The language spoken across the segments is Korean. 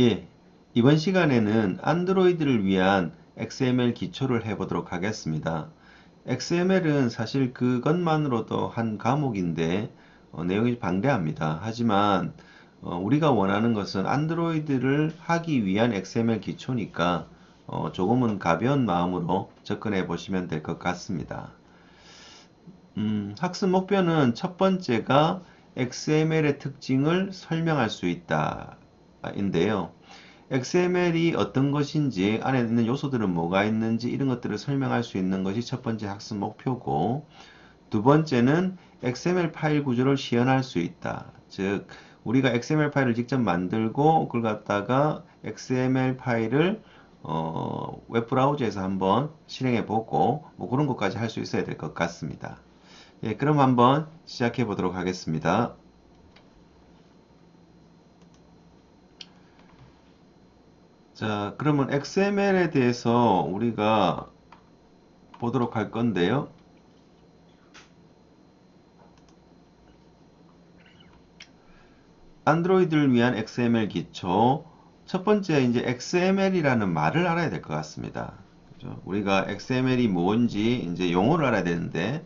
예, 이번 시간에는 안드로이드를 위한 XML 기초를 해보도록 하겠습니다. XML은 사실 그것만으로도 한 과목인데 어, 내용이 방대합니다. 하지만 어, 우리가 원하는 것은 안드로이드를 하기 위한 XML 기초니까 어, 조금은 가벼운 마음으로 접근해 보시면 될 것 같습니다. 음, 학습 목표는 첫 번째가 XML의 특징을 설명할 수 있다. 인데요. XML이 어떤 것인지 안에 있는 요소들은 뭐가 있는지 이런 것들을 설명할 수 있는 것이 첫 번째 학습 목표고 두 번째는 XML 파일 구조를 시연할 수 있다. 즉 우리가 XML 파일을 직접 만들고 그걸 갖다가 XML 파일을 어, 웹브라우저에서 한번 실행해 보고 뭐 그런 것까지 할 수 있어야 될 것 같습니다. 예, 그럼 한번 시작해 보도록 하겠습니다. 자, 그러면 XML에 대해서 우리가 보도록 할 건데요. 안드로이드를 위한 XML 기초. 첫 번째, 이제 XML이라는 말을 알아야 될 것 같습니다. 그죠? 우리가 XML이 뭔지 이제 용어를 알아야 되는데,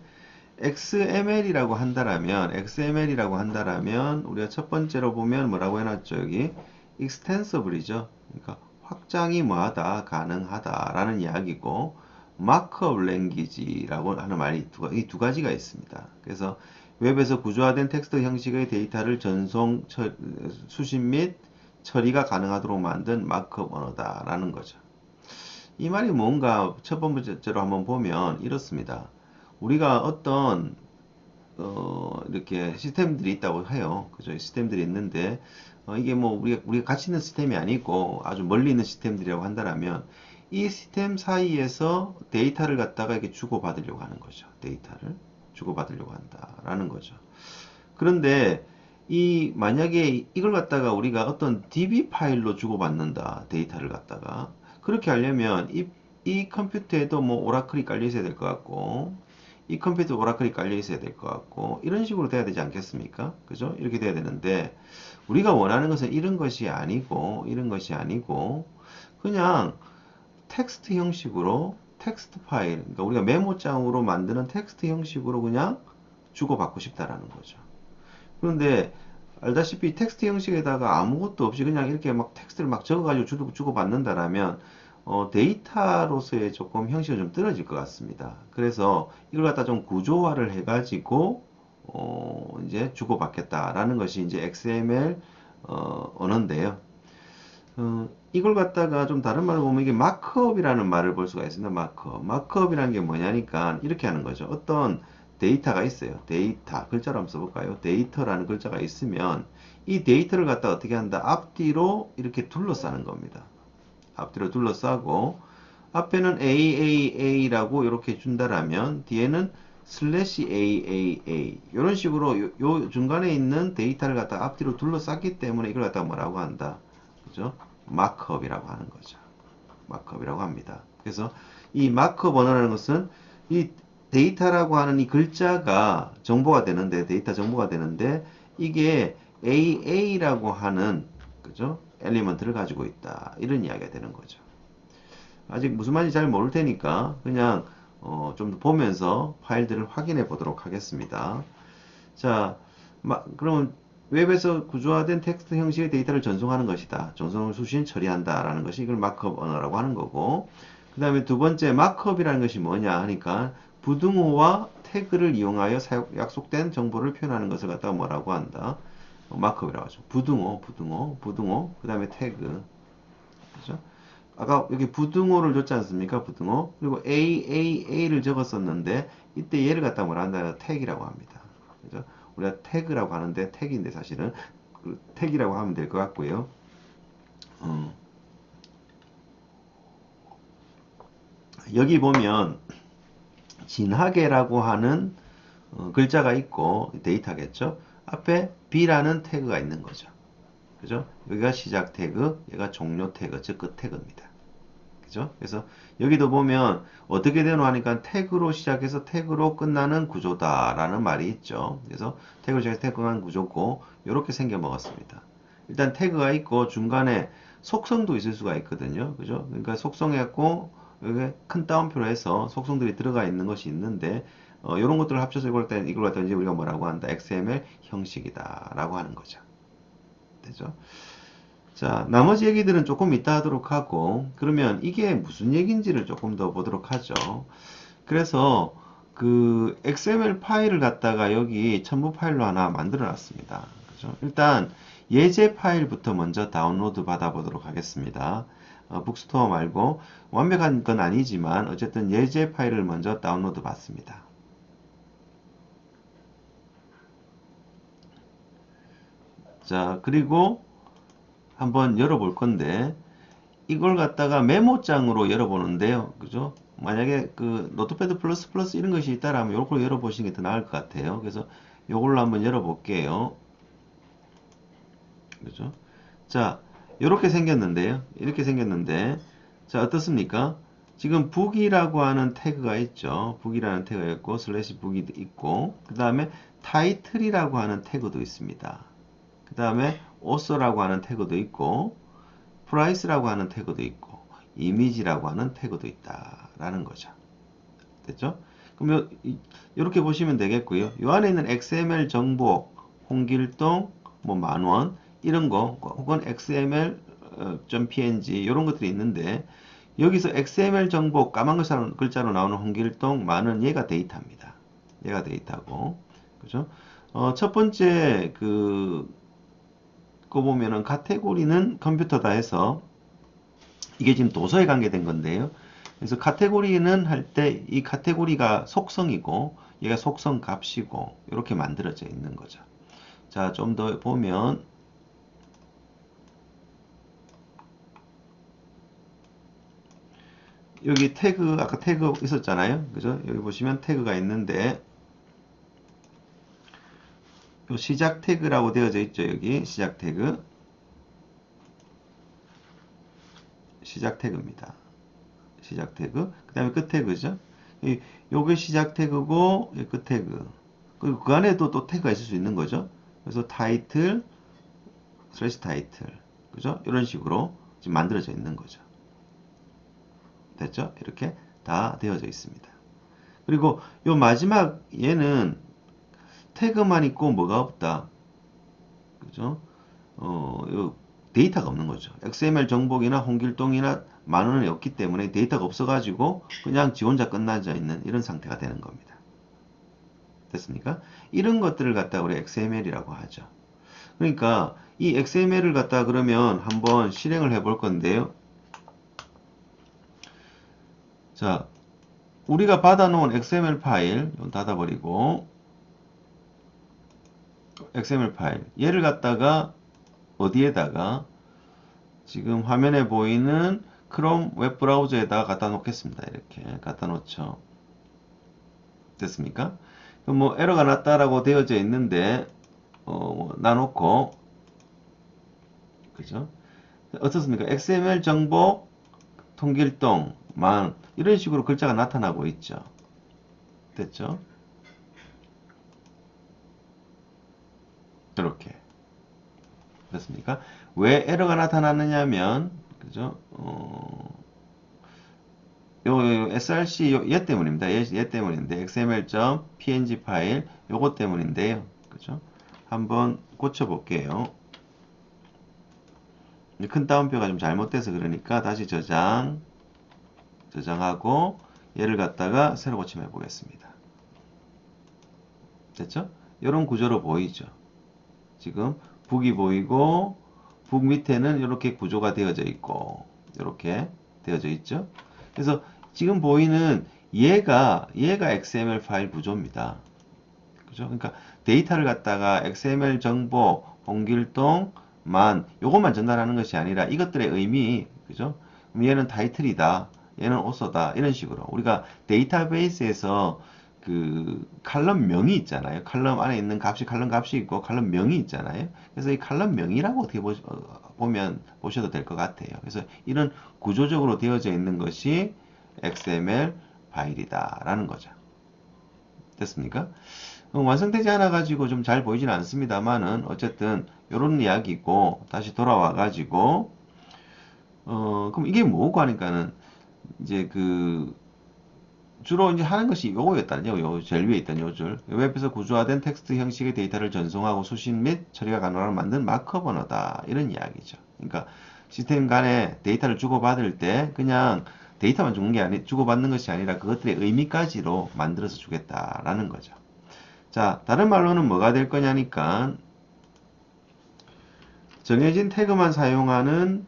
XML이라고 한다라면, XML이라고 한다라면, 우리가 첫 번째로 보면 뭐라고 해놨죠, 여기? extensible이죠. 그러니까 확장이 뭐하다, 가능하다라는 이야기고, 마크업 랭귀지라고 하는 말이 두, 이 두 가지가 있습니다. 그래서 웹에서 구조화된 텍스트 형식의 데이터를 전송, 처, 수신 및 처리가 가능하도록 만든 마크업 언어다라는 거죠. 이 말이 뭔가 첫 번째로 한번 보면 이렇습니다. 우리가 어떤 어, 이렇게 시스템들이 있다고 해요. 그죠? 시스템들이 있는데 어, 이게 뭐 우리가 우리가 같이 있는 시스템이 아니고 아주 멀리 있는 시스템들이라고 한다면 이 시스템 사이에서 데이터를 갖다가 이렇게 주고받으려고 하는 거죠. 데이터를 주고받으려고 한다라는 거죠. 그런데 이 만약에 이걸 갖다가 우리가 어떤 DB 파일로 주고받는다 데이터를 갖다가 그렇게 하려면 이, 이 컴퓨터에도 뭐 오라클이 깔려 있어야 될 것 같고 이 컴퓨터 오라클이 깔려 있어야 될 것 같고 이런 식으로 돼야 되지 않겠습니까? 그죠? 이렇게 돼야 되는데 우리가 원하는 것은 이런 것이 아니고 이런 것이 아니고 그냥 텍스트 형식으로 텍스트 파일 그러니까 우리가 메모장으로 만드는 텍스트 형식으로 그냥 주고받고 싶다라는 거죠. 그런데 알다시피 텍스트 형식에다가 아무것도 없이 그냥 이렇게 막 텍스트를 막 적어가지고 주고, 주고받는다라면 어, 데이터로서의 조금 형식이 좀 떨어질 것 같습니다. 그래서 이걸 갖다 좀 구조화를 해가지고 어, 이제 주고받겠다라는 것이 이제 XML 어, 언어인데요. 어, 이걸 갖다가 좀 다른 말로 보면 이게 마크업이라는 말을 볼 수가 있습니다. 마크업. 마크업이라는 게 뭐냐니까 이렇게 하는 거죠. 어떤 데이터가 있어요. 데이터. 글자로 한번 써볼까요? 데이터라는 글자가 있으면 이 데이터를 갖다 어떻게 한다? 앞뒤로 이렇게 둘러싸는 겁니다. 앞뒤로 둘러싸고 앞에는 AAA라고 이렇게 준다라면 뒤에는 슬래시 AAA 이런 식으로 요, 요 중간에 있는 데이터를 갖다 앞뒤로 둘러쌌기 때문에 이걸 갖다 뭐라고 한다? 그죠? 마크업이라고 하는 거죠. 마크업이라고 합니다. 그래서 이 마크업 언어라는 것은 이 데이터라고 하는 이 글자가 정보가 되는데 데이터 정보가 되는데 이게 AA라고 하는 그죠? 엘리먼트를 가지고 있다. 이런 이야기가 되는 거죠. 아직 무슨 말인지 잘 모를 테니까 그냥 어, 좀 보면서 파일들을 확인해 보도록 하겠습니다. 자, 마, 그러면 웹에서 구조화된 텍스트 형식의 데이터를 전송하는 것이다. 전송을 수신 처리한다. 라는 것이 이걸 마크업 언어라고 하는 거고 그 다음에 두 번째 마크업이라는 것이 뭐냐 하니까 부등호와 태그를 이용하여 사용, 약속된 정보를 표현하는 것을 갖다가 뭐라고 한다. 어, 마크업이라고 하죠. 부등호, 부등호, 부등호, 그 다음에 태그. 그죠? 아까 여기 부등호를 줬지 않습니까? 부등호. 그리고 AAA를 적었었는데, 이때 얘를 갖다 뭐라 한다? 태그라고 합니다. 그죠? 우리가 태그라고 하는데, 태그인데 사실은, 그 태그라고 하면 될 것 같고요. 음. 여기 보면, 진하게라고 하는 어, 글자가 있고, 데이터겠죠? 앞에 B라는 태그가 있는 거죠. 그죠? 여기가 시작 태그, 얘가 종료 태그, 즉 끝 태그입니다. 그죠? 그래서 여기도 보면 어떻게 되노 하니까 태그로 시작해서 태그로 끝나는 구조다라는 말이 있죠. 그래서 태그로 시작해서 끝나는 구조고 이렇게 생겨 먹었습니다. 일단 태그가 있고 중간에 속성도 있을 수가 있거든요. 그죠? 그러니까 속성해갖고 여기 큰 따옴표로 해서 속성들이 들어가 있는 것이 있는데 어, 이런 것들을 합쳐서 이걸 이걸 갖다 이제 우리가 뭐라고 한다? XML 형식이다 라고 하는 거죠. 되죠? 자, 나머지 얘기들은 조금 이따 하도록 하고, 그러면 이게 무슨 얘기인지를 조금 더 보도록 하죠. 그래서 그 XML 파일을 갖다가 여기 첨부 파일로 하나 만들어 놨습니다. 그죠? 일단 예제 파일부터 먼저 다운로드 받아 보도록 하겠습니다. 어, 북스토어 말고 완벽한 건 아니지만 어쨌든 예제 파일을 먼저 다운로드 받습니다. 자, 그리고 한번 열어볼 건데 이걸 갖다가 메모장으로 열어보는데요. 그죠? 만약에 그 노트패드 플러스 플러스 이런 것이 있다라면 이걸 열어보시는 게 더 나을 것 같아요. 그래서 이걸로 한번 열어볼게요. 그죠? 자, 이렇게 생겼는데요. 이렇게 생겼는데 자, 어떻습니까? 지금 북이라고 하는 태그가 있죠. 북이라는 태그가 있고 슬래시 북이 있고 그 다음에 타이틀이라고 하는 태그도 있습니다. 그 다음에 오서라고 하는 태그도 있고 프라이스라고 하는 태그도 있고 이미지라고 하는 태그도 있다라는 거죠. 됐죠? 그럼 이렇게 보시면 되겠고요. 이 안에 있는 XML 정보, 홍길동, 뭐 만원 이런 거 혹은 XML.png 이런 것들이 있는데 여기서 XML 정보 까만 글자로, 글자로 나오는 홍길동 만원 얘가 데이터입니다. 얘가 데이터고 그죠? 어, 첫 번째 그 거 보면은 카테고리는 컴퓨터다 해서 이게 지금 도서에 관계된 건데요. 그래서 카테고리는 할 때 이 카테고리가 속성이고 얘가 속성 값이고 이렇게 만들어져 있는 거죠. 자, 좀 더 보면 여기 태그 아까 태그 있었잖아요. 그죠? 여기 보시면 태그가 있는데 요 시작 태그라고 되어져 있죠. 여기 시작 태그 시작 태그입니다. 시작 태그 그 다음에 끝 태그죠. 이, 요게 시작 태그고 끝 태그 그리고 그 안에도 또 태그가 있을 수 있는 거죠. 그래서 타이틀 슬래시 타이틀 그죠? 이런 식으로 지금 만들어져 있는 거죠. 됐죠? 이렇게 다 되어져 있습니다. 그리고 요 마지막 얘는 태그만 있고 뭐가 없다. 그죠? 어, 요 데이터가 없는 거죠. XML 정복이나 홍길동이나 만원이 없기 때문에 데이터가 없어가지고 그냥 지 혼자 끝나져 있는 이런 상태가 되는 겁니다. 됐습니까? 이런 것들을 갖다 우리 XML이라고 하죠. 그러니까 이 XML을 갖다 그러면 한번 실행을 해 볼 건데요. 자, 우리가 받아놓은 XML 파일 닫아버리고 XML 파일 얘를 갖다가 어디에다가 지금 화면에 보이는 크롬 웹 브라우저에다가 갖다 놓겠습니다. 이렇게 갖다 놓죠. 됐습니까? 그럼 뭐 에러가 났다라고 되어져 있는데 어, 뭐 놔놓고 그죠? 어떻습니까? XML 정보 통길동 만 이런 식으로 글자가 나타나고 있죠. 됐죠? 이렇게 됐습니까? 왜 에러가 나타나느냐면 그죠? 어, 요, 요 src 요, 얘 때문입니다. 얘, 얘 때문인데 xml.png 파일 요거 때문인데요. 그죠? 한번 고쳐 볼게요. 큰 따옴표가 좀 잘못돼서 그러니까 다시 저장 저장하고 얘를 갖다가 새로 고침해 보겠습니다. 됐죠? 이런 구조로 보이죠. 지금 북이 보이고 북 밑에는 이렇게 구조가 되어져 있고 이렇게 되어져 있죠. 그래서 지금 보이는 얘가 얘가 XML 파일 구조입니다. 그죠? 그러니까 데이터를 갖다가 XML 정보, 홍길동, 만 요것만 전달하는 것이 아니라 이것들의 의미 그죠? 얘는 타이틀이다. 얘는 오서다. 이런 식으로 우리가 데이터베이스에서 그 칼럼 명이 있잖아요. 칼럼 안에 있는 값이 칼럼 값이 있고 칼럼 명이 있잖아요. 그래서 이 칼럼 명이라고 어떻게 보, 어, 보면 보셔도 될 것 같아요. 그래서 이런 구조적으로 되어져 있는 것이 XML 파일이다라는 거죠. 됐습니까? 완성되지 않아 가지고 좀 잘 보이지는 않습니다만은 어쨌든 이런 이야기고 다시 돌아와 가지고 어, 그럼 이게 뭐고 하니까는 이제 그 주로 이제 하는 것이 요거였다는 요, 제일 위에 있던 요 줄. 웹에서 구조화된 텍스트 형식의 데이터를 전송하고 수신 및 처리가 가능한 만든 마크업 언어다. 이런 이야기죠. 그러니까 시스템 간에 데이터를 주고받을 때 그냥 데이터만 주는 게 아니, 주고받는 것이 아니라 그것들의 의미까지로 만들어서 주겠다라는 거죠. 자, 다른 말로는 뭐가 될 거냐니까 정해진 태그만 사용하는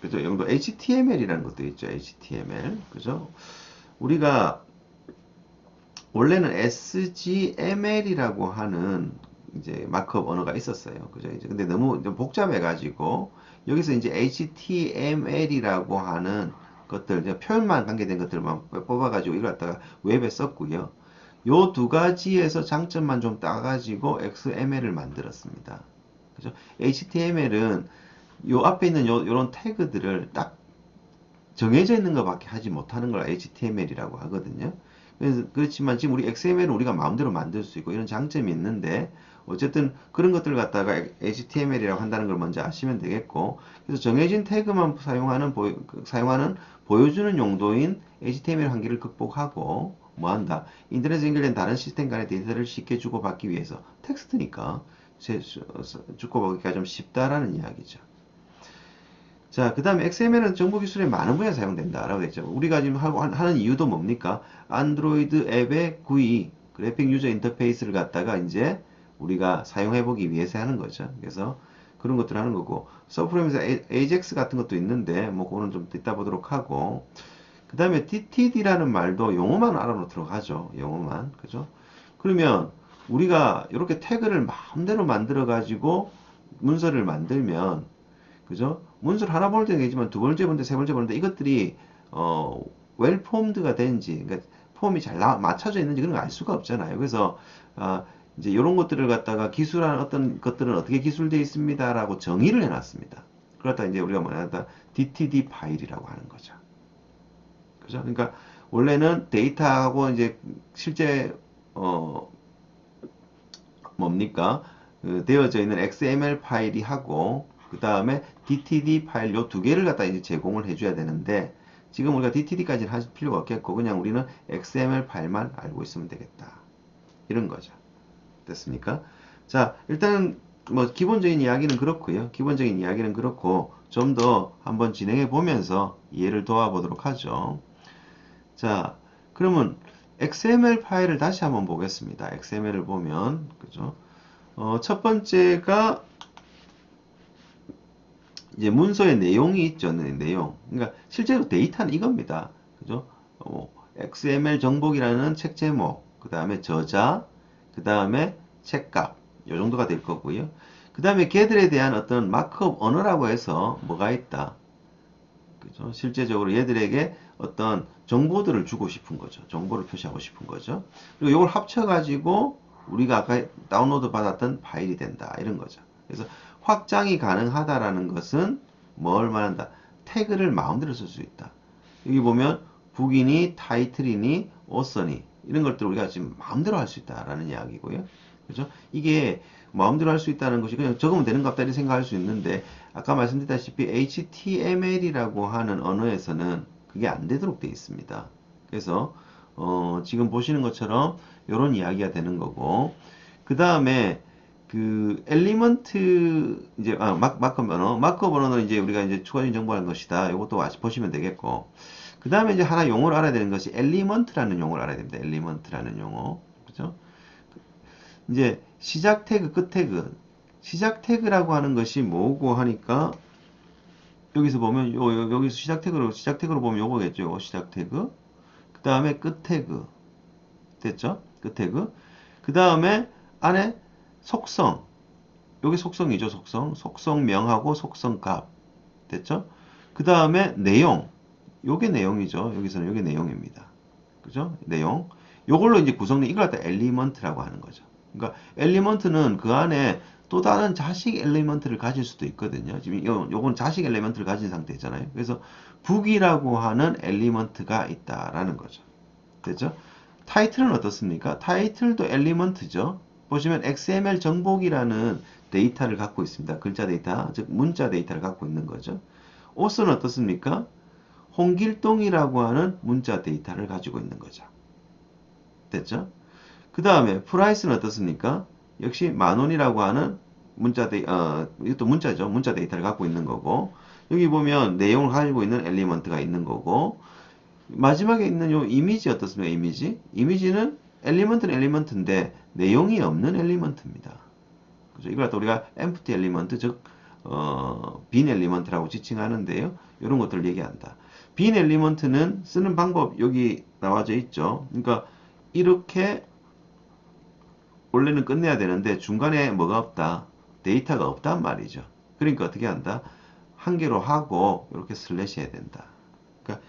그죠? 용도 HTML이라는 것도 있죠. HTML. 그죠? 우리가 원래는 SGML이라고 하는 이제 마크업 언어가 있었어요. 그죠? 이제 근데 너무 좀 복잡해 가지고 여기서 이제 HTML이라고 하는 것들 표현만 관계된 것들만 뽑아 가지고 이걸 갖다가 웹에 썼고요. 요 두 가지에서 장점만 좀 따가지고 XML을 만들었습니다. 그죠? HTML은 요 앞에 있는 요, 요런 태그들을 딱 정해져 있는 것밖에 하지 못하는 걸 HTML이라고 하거든요. 그래서 그렇지만 지금 우리 XML은 우리가 마음대로 만들 수 있고 이런 장점이 있는데 어쨌든 그런 것들을 갖다가 HTML이라고 한다는 걸 먼저 아시면 되겠고 그래서 정해진 태그만 사용하는 보여, 그 사용하는 보여주는 용도인 HTML 한계를 극복하고 뭐한다 인터넷에 연결된 다른 시스템 간의 데이터를 쉽게 주고받기 위해서 텍스트니까 주고받기가 좀 쉽다라는 이야기죠. 자, 그 다음에 XML은 정보 기술의 많은 분야에 사용된다라고 했죠. 우리가 지금 하는 이유도 뭡니까? 안드로이드 앱의 GUI, 그래픽 유저 인터페이스를 갖다가 이제 우리가 사용해 보기 위해서 하는 거죠. 그래서 그런 것들 하는 거고, 서프레임에서 AJAX 같은 것도 있는데, 뭐, 그거는 좀 이따 보도록 하고, 그 다음에 DTD라는 말도 용어만 알아놓도록 하죠. 용어만. 그죠? 그러면 우리가 이렇게 태그를 마음대로 만들어 가지고 문서를 만들면 그죠? 문서를 하나 볼 때는 되지만 두 번째 보는데 세 번째 보는데 이것들이 어, 웰 폼드가 된지 그러니까 폼이 잘 나, 맞춰져 있는지 그런 거알 수가 없잖아요. 그래서 어, 이제 이런 것들을 갖다가 기술한 어떤 것들은 어떻게 기술되어 있습니다라고 정의를 해놨습니다. 그렇다 이제 우리가 뭐냐면 DTD 파일이라고 하는 거죠. 그죠? 그러니까 원래는 데이터하고 이제 실제 어 뭡니까? 그 되어져 있는 XML 파일이 하고 그 다음에 DTD 파일 요 두 개를 갖다 이제 제공을 해줘야 되는데 지금 우리가 DTD까지는 할 필요가 없겠고 그냥 우리는 XML 파일만 알고 있으면 되겠다. 이런 거죠. 됐습니까? 자, 일단은 뭐 기본적인 이야기는 그렇고요. 기본적인 이야기는 그렇고 좀 더 한번 진행해 보면서 이해를 도와보도록 하죠. 자, 그러면 XML 파일을 다시 한번 보겠습니다. XML을 보면 그죠? 어, 첫 번째가 이제 문서의 내용이 있죠. 네, 내용. 그러니까 실제로 데이터는 이겁니다. 그죠? 어, XML 정복이라는 책 제목, 그 다음에 저자, 그 다음에 책값, 요 정도가 될 거고요. 그 다음에 걔들에 대한 어떤 마크업 언어라고 해서 뭐가 있다. 그죠? 실제적으로 얘들에게 어떤 정보들을 주고 싶은 거죠. 정보를 표시하고 싶은 거죠. 그리고 이걸 합쳐가지고 우리가 아까 다운로드 받았던 파일이 된다. 이런 거죠. 그래서 확장이 가능하다라는 것은 뭘 말한다? 태그를 마음대로 쓸 수 있다. 여기 보면 북이니, 타이틀이니, 오서니 이런 것들 우리가 지금 마음대로 할 수 있다라는 이야기고요. 그죠? 이게 마음대로 할 수 있다는 것이 그냥 적으면 되는 것다 이렇게 생각할 수 있는데 아까 말씀드렸다시피 HTML이라고 하는 언어에서는 그게 안 되도록 되어 있습니다. 그래서 어, 지금 보시는 것처럼 이런 이야기가 되는 거고 그 다음에 그 엘리먼트 이제 아, 마, 마크 번호 마크 번호는 이제 우리가 이제 추가적인 정보하는 것이다. 이것도 아시 보시면 되겠고 그 다음에 이제 하나 용어를 알아야 되는 것이 엘리먼트라는 용어를 알아야 됩니다. 엘리먼트라는 용어 그죠? 이제 시작 태그 끝 태그 시작 태그라고 하는 것이 뭐고 하니까 여기서 보면 요, 요 여기서 시작 태그로 시작 태그로 보면 요거겠죠. 요거 시작 태그 그 다음에 끝 태그 됐죠? 끝 태그 그 다음에 안에 속성. 여기 속성이죠 속성. 속성명하고 속성값. 됐죠? 그 다음에 내용. 요게 내용이죠. 여기서는 요게 내용입니다. 그죠? 내용. 요걸로 이제 구성된 이걸 갖다 엘리먼트라고 하는 거죠. 그러니까 엘리먼트는 그 안에 또 다른 자식 엘리먼트를 가질 수도 있거든요. 지금 요, 요건 자식 엘리먼트를 가진 상태잖아요. 그래서 북이라고 하는 엘리먼트가 있다라는 거죠. 됐죠? 타이틀은 어떻습니까? 타이틀도 엘리먼트죠 보시면 XML 정복이라는 데이터를 갖고 있습니다. 글자 데이터, 즉 문자 데이터를 갖고 있는 거죠. 옷은 어떻습니까? 홍길동이라고 하는 문자 데이터를 가지고 있는 거죠. 됐죠? 그 다음에 프라이스는 어떻습니까? 역시 만원이라고 하는 문자 데이, 어, 이것도 문자죠. 문자 데이터를 갖고 있는 거고, 여기 보면 내용을 가지고 있는 엘리먼트가 있는 거고, 마지막에 있는 요 이미지 어떻습니까? 이미지? 이미지는 엘리먼트는 엘리먼트인데 내용이 없는 엘리먼트입니다. 그죠? 이걸 갖다 우리가 empty 엘리먼트, 즉, 어, 빈 엘리먼트라고 지칭하는데요. 이런 것들을 얘기한다. 빈 엘리먼트는 쓰는 방법 여기 나와져 있죠. 그러니까 이렇게 원래는 끝내야 되는데 중간에 뭐가 없다. 데이터가 없단 말이죠. 그러니까 어떻게 한다? 한 개로 하고 이렇게 슬래시 해야 된다. 그러니까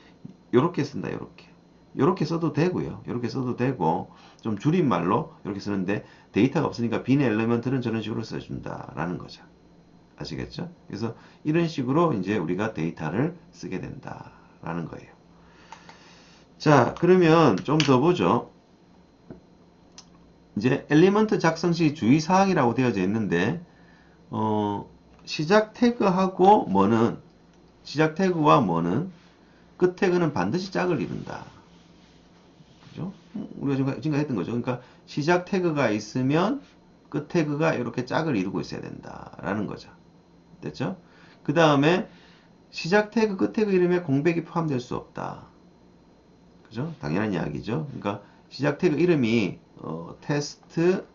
이렇게 쓴다. 이렇게. 이렇게 써도 되고요. 이렇게 써도 되고 좀 줄임말로 이렇게 쓰는데 데이터가 없으니까 빈 엘리먼트는 저런 식으로 써준다 라는 거죠. 아시겠죠? 그래서 이런 식으로 이제 우리가 데이터를 쓰게 된다 라는 거예요. 자, 그러면 좀 더 보죠. 이제 엘리먼트 작성 시 주의사항이라고 되어져 있는데 어, 시작 태그하고 뭐는 시작 태그와 뭐는 끝 태그는 반드시 짝을 이룬다. 그죠? 음, 우리가 지금, 지금 했던 거죠. 그러니까 시작 태그가 있으면 끝 태그가 이렇게 짝을 이루고 있어야 된다라는 거죠. 됐죠? 그 다음에 시작 태그, 끝 태그 이름에 공백이 포함될 수 없다. 그죠? 당연한 이야기죠. 그러니까 시작 태그 이름이 어, 테스트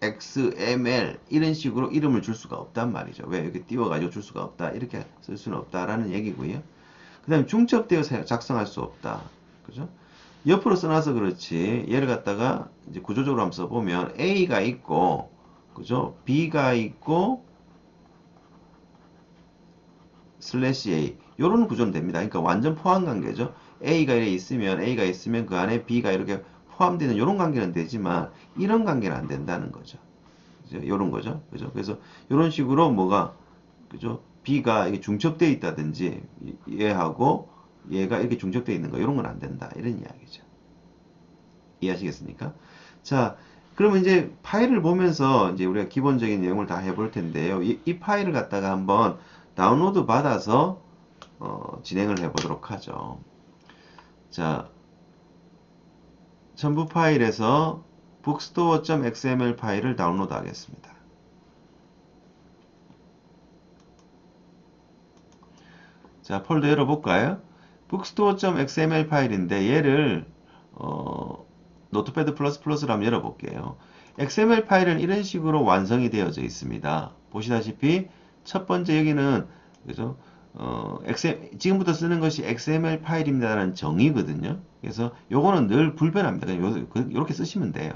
XML 이런 식으로 이름을 줄 수가 없단 말이죠. 왜 이렇게 띄워가지고 줄 수가 없다. 이렇게 쓸 수는 없다라는 얘기고요. 그 다음에 중첩되어 작성할 수 없다. 그죠? 옆으로 써놔서 그렇지. 얘를 갖다가 이제 구조적으로 한번 써보면 A가 있고, 그죠? B가 있고, 슬래시 A. 요런 구조는 됩니다. 그러니까 완전 포함 관계죠. A가 이렇게 있으면, A가 있으면 그 안에 B가 이렇게 포함되는 이런 관계는 되지만 이런 관계는 안 된다는 거죠. 그죠? 이런 거죠. 그죠? 그래서 이런 식으로 뭐가 그죠? B가 이게 중첩되어 있다든지 얘하고 얘가 이렇게 중첩되어 있는 거 이런 건 안 된다. 이런 이야기죠. 이해하시겠습니까? 자, 그러면 이제 파일을 보면서 이제 우리가 기본적인 내용을 다 해볼 텐데요. 이, 이 파일을 갖다가 한번 다운로드 받아서 어, 진행을 해보도록 하죠. 자, 첨부 파일에서 bookstore.xml 파일을 다운로드 하겠습니다. 자, 폴더 열어볼까요? bookstore.xml 파일인데 얘를 어, 노트패드 플러스 플러스로 한번 열어볼게요. XML 파일은 이런 식으로 완성이 되어져 있습니다. 보시다시피 첫 번째 여기는 그죠? 어, XM, 지금부터 쓰는 것이 XML 파일입니다라는 정의거든요. 그래서 요거는 늘 불변합니다. 그냥 요, 그, 쓰시면 돼요.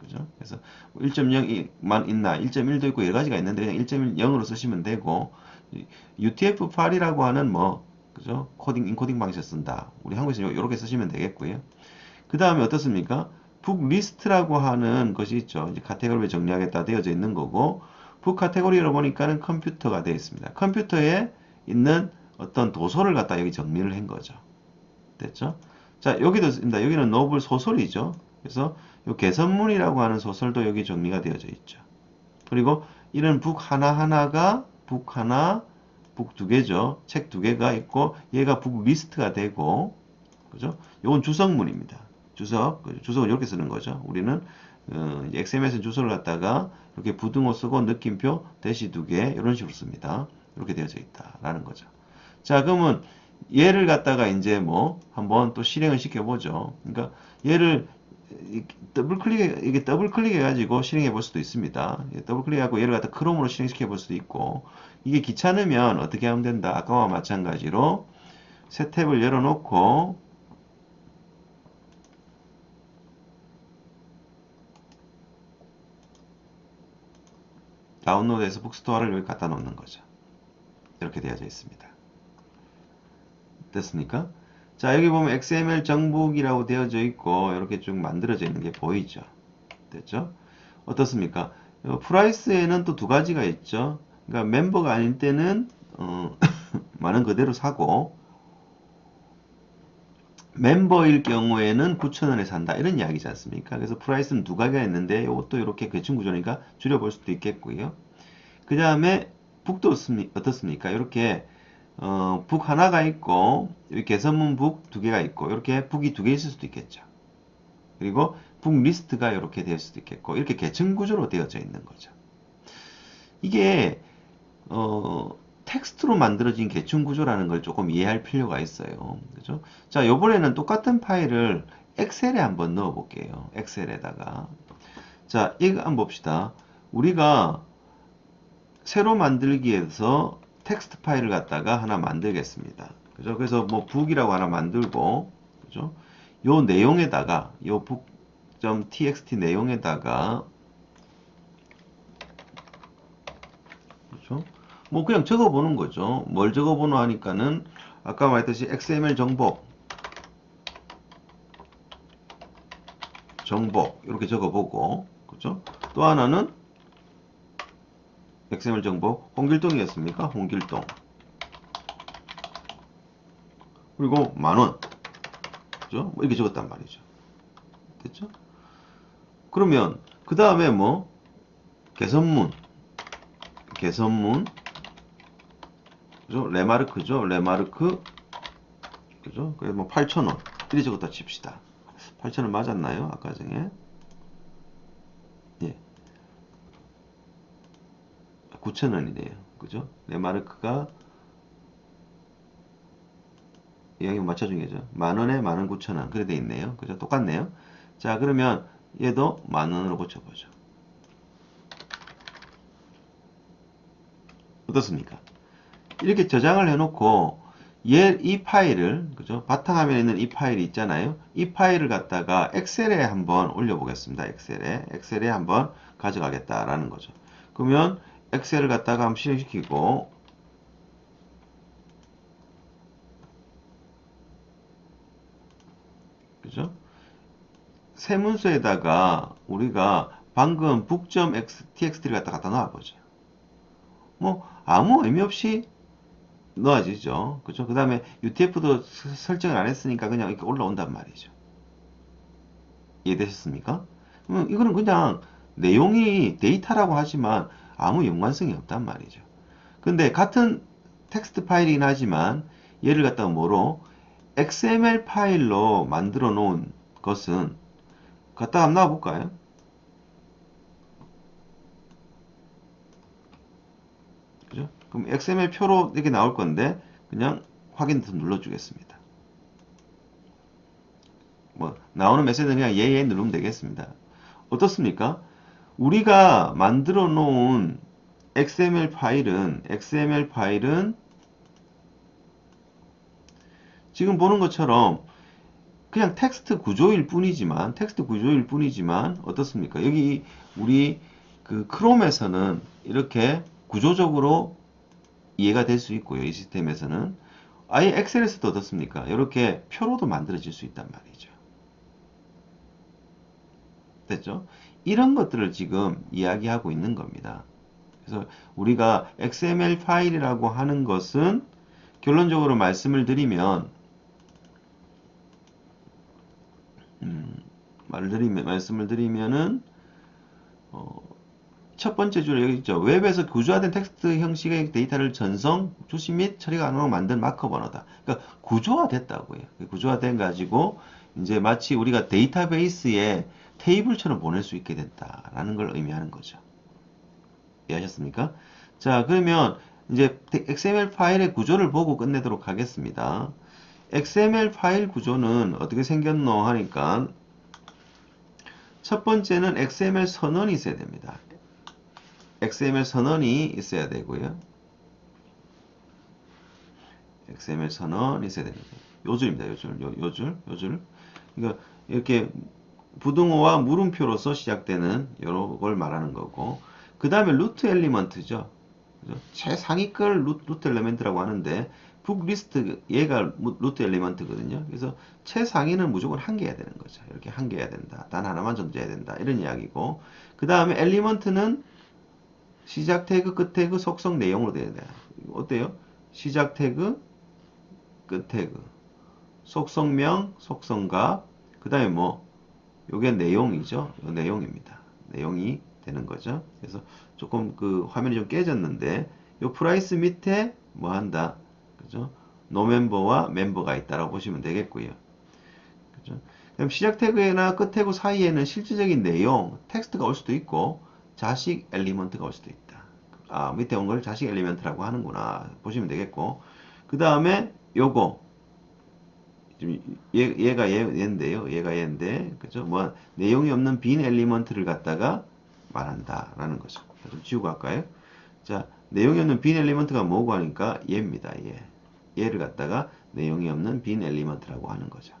그죠? 그래서 1.0만 있나, 1.1도 있고 여러 가지가 있는데 그냥 1.0으로 쓰시면 되고 UTF-8이라고 하는 뭐 그죠? 코딩, 인코딩 방식 쓴다. 우리 한국에서 요렇게 쓰시면 되겠고요. 그 다음에 어떻습니까? 북 리스트라고 하는 것이 있죠. 이제 카테고리를 정리하겠다 되어져 있는 거고 북 카테고리로 보니까는 컴퓨터가 되어 있습니다. 컴퓨터에 있는 어떤 도서를 갖다 여기 정리를 한 거죠. 됐죠? 자, 여기도 있습니다. 여기는 노블 소설이죠. 그래서 이 개선문이라고 하는 소설도 여기 정리가 되어져 있죠. 그리고 이런 북 하나하나가 북 하나, 북 두 개죠. 책 두 개가 있고 얘가 북 리스트가 되고 그죠? 요건 주석문입니다. 주석, 주석을 이렇게 쓰는 거죠. 우리는 어, XML에서 주소를 갖다가 이렇게 부등호 쓰고 느낌표 대시 두 개 이런 식으로 씁니다. 이렇게 되어져 있다라는 거죠. 자, 그러면 얘를 갖다가 이제 뭐 한번 또 실행을 시켜보죠. 그러니까 얘를 더블 클릭 이게 더블 클릭해 가지고 실행해 볼 수도 있습니다. 더블 클릭하고 얘를 갖다 크롬으로 실행시켜 볼 수도 있고 이게 귀찮으면 어떻게 하면 된다. 아까와 마찬가지로 새 탭을 열어놓고 다운로드해서 북스토어를 여기 갖다 놓는 거죠. 이렇게 되어져 있습니다. 됐습니까? 자, 여기 보면 XML 정복이라고 되어져 있고, 이렇게 쭉 만들어져 있는 게 보이죠? 됐죠? 어떻습니까? 프라이스에는 또 두 가지가 있죠. 그러니까 멤버가 아닐 때는, 어, 많은 그대로 사고, 멤버일 경우에는 9,000원에 산다. 이런 이야기지 않습니까? 그래서 프라이스는 두 가지가 있는데, 이것도 이렇게 괴충 구조니까 줄여볼 수도 있겠고요. 그 다음에 북도 어떻습니까? 이렇게 어, 북 하나가 있고 개선문 북 두 개가 있고 이렇게 북이 두 개 있을 수도 있겠죠. 그리고 북 리스트가 이렇게 될 수도 있겠고 이렇게 계층 구조로 되어져 있는 거죠. 이게 어, 텍스트로 만들어진 계층 구조라는 걸 조금 이해할 필요가 있어요. 그죠? 자, 이번에는 똑같은 파일을 엑셀에 한번 넣어 볼게요. 엑셀에다가. 자, 이거 한번 봅시다. 우리가 새로 만들기에서 텍스트 파일을 갖다가 하나 만들겠습니다. 그죠? 그래서 뭐 북이라고 하나 만들고, 그죠? 요 내용에다가, 요 북.txt 내용에다가, 그죠? 뭐 그냥 적어보는 거죠. 뭘 적어보노 하니까는 아까 말했듯이 XML 정복 정복 이렇게 적어보고 그죠? 또 하나는 XML 정복 홍길동이었습니까? 홍길동 그리고 만원 그죠? 뭐 이렇게 적었단 말이죠. 됐죠? 그러면 그 다음에 뭐 개선문 개선문 그죠? 레마르크죠? 레마르크 그죠? 그래서 뭐 8,000원 이리 적었다 칩시다. 8,000원 맞았나요? 아까 전에 예. 9,000원이네요. 그죠? 레마르크가 여기 맞춰준 게죠. 만원에 만원 9천원. 그래 돼 있네요. 그죠? 똑같네요. 자, 그러면 얘도 만원으로 고쳐보죠. 어떻습니까? 이렇게 저장을 해놓고 얘, 이 파일을, 그죠? 바탕화면에 있는 이 파일이 있잖아요. 이 파일을 갖다가 엑셀에 한번 올려보겠습니다. 엑셀에. 엑셀에 한번 가져가겠다라는 거죠. 그러면 엑셀을 갖다가 한번 실행시키고, 그죠? 새 문서에다가 우리가 방금 북.txt를 갖다 갖다 놔보죠. 뭐 아무 의미 없이 넣어지죠. 그죠? 그 다음에 UTF도 설정을 안 했으니까 그냥 이렇게 올라온단 말이죠. 이해되셨습니까? 음, 이거는 그냥 내용이 데이터라고 하지만 아무 연관성이 없단 말이죠. 근데 같은 텍스트 파일이긴 하지만 얘를 갖다가 뭐로 XML 파일로 만들어 놓은 것은 갖다 한번 놔볼까요? 그럼 XML 표로 이렇게 나올 건데 그냥 확인 더 눌러주겠습니다. 뭐 나오는 메시지는 그냥 예예 누르면 되겠습니다. 어떻습니까? 우리가 만들어 놓은 XML 파일은 XML 파일은 지금 보는 것처럼 그냥 텍스트 구조일 뿐이지만 텍스트 구조일 뿐이지만 어떻습니까? 여기 우리 그 크롬에서는 이렇게 구조적으로 이해가 될 수 있고요. 이 시스템에서는 아예 엑셀에서도 어떻습니까? 이렇게 표로도 만들어질 수 있단 말이죠. 됐죠? 이런 것들을 지금 이야기하고 있는 겁니다. 그래서 우리가 XML 파일이라고 하는 것은 결론적으로 말씀을 드리면 음, 말을 드리면 말씀을 드리면은 어, 첫 번째 줄에 여기 있죠. 웹에서 구조화된 텍스트 형식의 데이터를 전송, 수집 및 처리 가능하고 만든 마크업 언어다. 그러니까 구조화됐다고요. 구조화된 가지고 이제 마치 우리가 데이터베이스에 테이블처럼 보낼 수 있게 됐다라는 걸 의미하는 거죠. 이해하셨습니까? 자, 그러면 이제 XML 파일의 구조를 보고 끝내도록 하겠습니다. XML 파일 구조는 어떻게 생겼노 하니까 첫 번째는 XML 선언이 있어야 됩니다. XML 선언이 있어야 되고요. XML 선언이 있어야 됩니다. 요 줄입니다. 요 줄, 요, 요 줄, 요 줄. 그러니까 이렇게 부등호와 물음표로서 시작되는 여러 걸 말하는 거고 그 다음에 루트 엘리먼트죠. 최상위걸 루트 엘리먼트라고 하는데 북 리스트 얘가 루트 엘리먼트거든요. 그래서 최상위는 무조건 한 개야 되는 거죠. 이렇게 한 개야 된다. 단 하나만 존재해야 된다. 이런 이야기고 그 다음에 엘리먼트는 시작 태그, 끝 태그, 속성 내용으로 돼야 돼요. 어때요? 시작 태그, 끝 태그, 속성명, 속성값, 그 다음에 뭐 요게 내용이죠. 요 내용입니다. 내용이 되는 거죠. 그래서 조금 그 화면이 좀 깨졌는데 요 프라이스 밑에 뭐 한다. 그죠? 노멤버와 멤버가 있다라고 보시면 되겠고요. 그죠? 그럼 시작 태그나 끝 태그 사이에는 실질적인 내용, 텍스트가 올 수도 있고 자식 엘리먼트가 올 수도 있다. 아, 밑에 온 걸 자식 엘리먼트라고 하는구나 보시면 되겠고 그 다음에 요거 지금 얘, 얘가 얘, 얘인데요. 얘가 얘인데 그죠? 뭐 내용이 없는 빈 엘리먼트를 갖다가 말한다 라는 거죠. 좀 지우고 할까요? 자, 내용이 없는 빈 엘리먼트가 뭐고 하니까 얘입니다. 얘. 얘를 갖다가 내용이 없는 빈 엘리먼트라고 하는 거죠.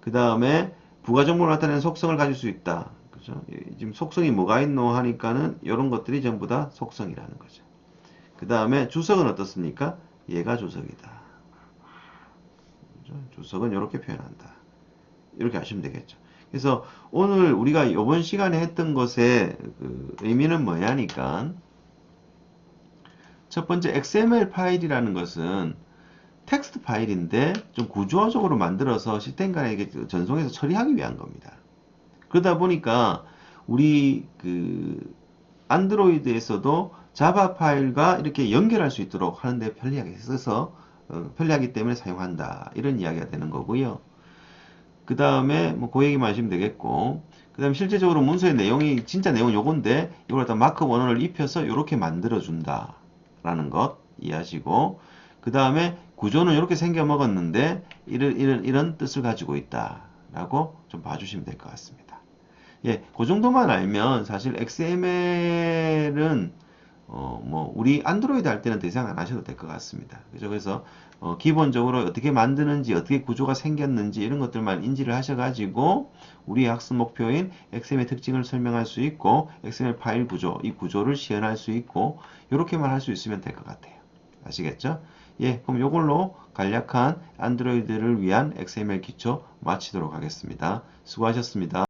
그 다음에 부가 정보를 나타내는 속성을 가질 수 있다. 그죠? 이- 지금 속성이 뭐가 있노 하니까는 이런 것들이 전부 다 속성이라는 거죠. 그 다음에 주석은 어떻습니까? 얘가 주석이다. 그죠? 주석은 이렇게 표현한다. 이렇게 하시면 되겠죠. 그래서 오늘 우리가 이번 시간에 했던 것의 그 의미는 뭐냐니까 첫 번째 XML 파일이라는 것은 텍스트 파일인데 좀 구조적으로 만들어서 시스템 간에 전송해서 처리하기 위한 겁니다. 그러다 보니까 우리 그 안드로이드에서도 자바 파일과 이렇게 연결할 수 있도록 하는데 편리하게 써서 어, 편리하기 때문에 사용한다 이런 이야기가 되는 거고요. 그 다음에 뭐그 얘기만 하시면 되겠고 그 다음에 실제적으로 문서의 내용이 진짜 내용은 요건데 이걸 갖다 마크업 원어를 입혀서 이렇게 만들어 준다 라는 것 이해하시고 그 다음에 구조는 이렇게 생겨 먹었는데 이런, 이런, 이런 뜻을 가지고 있다 라고 좀 봐주시면 될 것 같습니다 예, 그 정도만 알면 사실 XML은 어, 뭐, 우리 안드로이드 할 때는 더 이상 안 하셔도 될 것 같습니다. 그죠? 그래서, 어, 기본적으로 어떻게 만드는지, 어떻게 구조가 생겼는지, 이런 것들만 인지를 하셔가지고, 우리의 학습 목표인 XML 특징을 설명할 수 있고, XML 파일 구조, 이 구조를 시연할 수 있고, 이렇게만 할 수 있으면 될 것 같아요. 아시겠죠? 예, 그럼 요걸로 간략한 안드로이드를 위한 XML 기초 마치도록 하겠습니다. 수고하셨습니다.